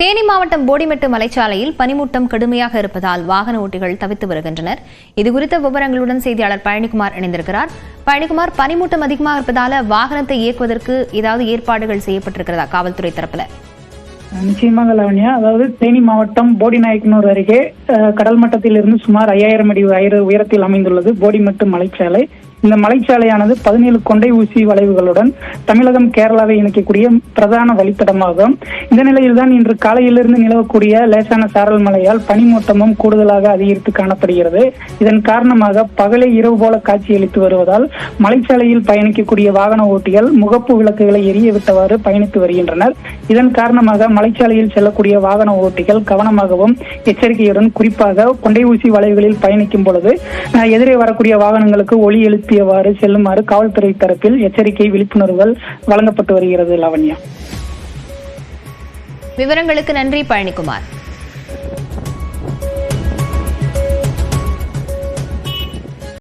தேனி மாவட்டம் போடிமெட்டு மலைச்சாலையில் பனிமூட்டம் கடுமையாக இருப்பதால் வாகன ஓட்டிகள் தவித்து வருகின்றனர். இதுகுறித்த விவரங்களுடன் செய்தியாளர் பழனிக்குமார் இணைந்திருக்கிறார். பழனிக்குமார் பனிமூட்டம் அதிகமாக இருப்பதால வாகனத்தை இயக்குவதற்கு ஏதாவது ஏற்பாடுகள் செய்யப்பட்டிருக்கிறதா காவல்துறை தரப்புல? நிச்சயமாக லாவண்யா. அதாவது தேனி மாவட்டம் போடிநாயக்கனூர் அருகே கடல் மட்டத்தில் இருந்து சுமார் ஐயாயிரம் அடி உயர உயரத்தில் அமைந்துள்ளது போடிமெட்டு மலைச்சாலை. இந்த மலைச்சாலையானது பதினேழு கொண்டை ஊசி வளைவுகளுடன் தமிழகம் கேரளாவை இணைக்கக்கூடிய பிரதான வழித்தடமாகும். இந்த நிலையில்தான் இன்று காலையிலிருந்து நிலவக்கூடிய லேசான சாரல் மழையால் பனிமூட்டமும் கூடுதலாக அதிகரித்து காணப்படுகிறது. இதன் காரணமாக பகலை இரவு போல காட்சியளித்து வருவதால் மலைச்சாலையில் பயணிக்கக்கூடிய வாகன ஓட்டிகள் முகப்பு விளக்குகளை எரிய விட்டவாறு பயணித்து வருகின்றனர். இதன் காரணமாக மலைச்சாலையில் செல்லக்கூடிய வாகன ஓட்டிகள் கவனமாகவும் எச்சரிக்கையுடன் குறிப்பாக கொண்டை ஊசி வளைவுகளில் பயணிக்கும் பொழுது எதிரே வரக்கூடிய வாகனங்களுக்கு ஒளி எழுப்பி எழுப்பியவாறு செல்லுமாறு காவல்துறை தரப்பில் எச்சரிக்கை விழிப்புணர்வுகள் வழங்கப்பட்டு வருகிறது லாவண்யா. விவரங்களுக்கு நன்றி பழனிக்குமார்